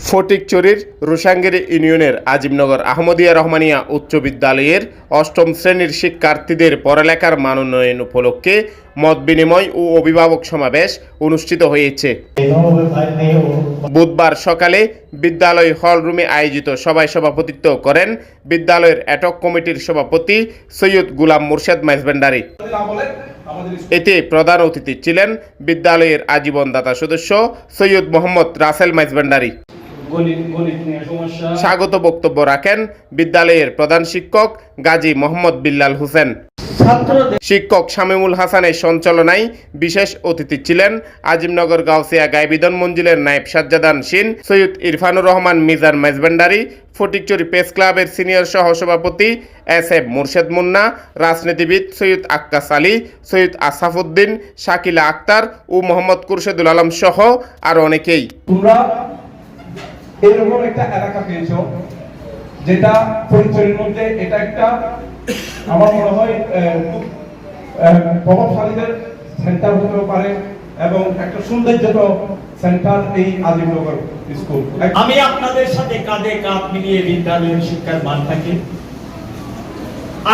ফটিকচুরির রুশাঙ্গিরি ইউনিয়নের আজিমনগর আহমদিয়া রহমানিয়া উচ্চ বিদ্যালয়ের অষ্টম শ্রেণির শিক্ষার্থীদের পড়ালেখার মান উন্নয়ন উপলক্ষে মত বিনিময় ও অভিভাবক সমাবেশ অনুষ্ঠিত হয়েছে। বুধবার সকালে বিদ্যালয় হল রুমে আয়োজিত সভায় সভাপতিত্ব করেন বিদ্যালয়ের অ্যাটক কমিটির সভাপতি সৈয়দ গুলাম মুর্শেদ মাইজবেন্ডারি এতে প্রধান অতিথি ছিলেন বিদ্যালয়ের আজীবন দাতা সদস্য সৈয়দ মোহাম্মদ রাসেল মাইজবেন্ডারি স্বাগত বক্তব্য রাখেন বিদ্যালয়ের প্রধান শিক্ষক গাজী মোহাম্মদ বিল্লাল হোসেন। শিক্ষক শামিমুল হাসানের সঞ্চালনায় বিশেষ অতিথি ছিলেন আজিমনগর গাউসিয়া গাইবিদন মঞ্জিলের নায়েব সাজ্জাদান সিন সৈয়দ ইরফানুর রহমান মিজান মেজবেন্ডারি ফটিকচুরি প্রেস ক্লাবের সিনিয়র সহসভাপতি এস এফ মুর্শেদ মুন্না রাজনীতিবিদ সৈয়দ আক্কাস আলী সৈয়দ আসাফুদ্দিন শাকিলা আক্তার ও মোহাম্মদ কুরশেদুল আলম সহ আরও অনেকেই। এরকম একটা এলাকা পেয়েছ যেটা পরিচয়ের মধ্যে এটা একটা, আমার মনে হয় প্রভাবশালীদের সেন্টার হতে পারে এবং একটা সৌন্দর্যত সেন্টার এই আজিমনগর স্কুল। আমি আপনাদের সাথে কাঁধে কাঁধ মিলিয়ে বিদ্যালয়ের শিক্ষার মানটাকে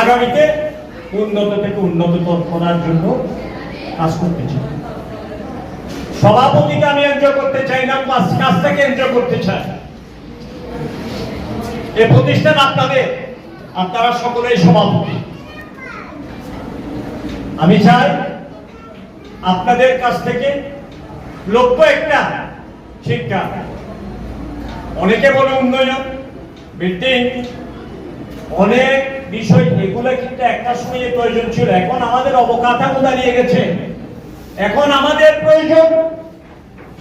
আগামীতে উন্নত থেকে উন্নততর করার জন্য কাজ করতে চাই। সভাপতিকে আমি এনজয় করতে চাই না ক্লাস থেকে এনজয় করতে চাই। এই প্রতিষ্ঠান আপনাদের, আপনারা সকলেই সভাপতি। আমি চাই আপনাদের কাছ থেকে লক্ষ্য একটা শিক্ষা। অনেকে বলে উন্নয়ন বিল্ডিং অনেক বিষয়, এগুলো কিন্তু একটা সময় প্রয়োজন ছিল। এখন আমাদের অবকাঠামো দাঁড়িয়ে গেছে। এখন আমাদের প্রয়োজন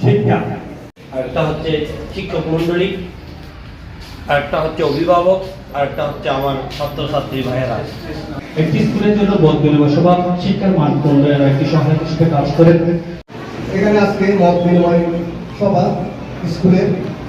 শিক্ষা। আরেকটা হচ্ছে শিক্ষক মন্ডলী আরেকটা হচ্ছে অভিভাবক আরেকটা হচ্ছে আমার ছাত্রছাত্রী ভাইয়েরা। একটি স্কুলের জন্য বিনিময় সভা শিক্ষার মান উন্নয়নের একটি সহায়ক হিসেবে কাজ করে এখানে আজকে মত বিনিময় সভা স্কুলের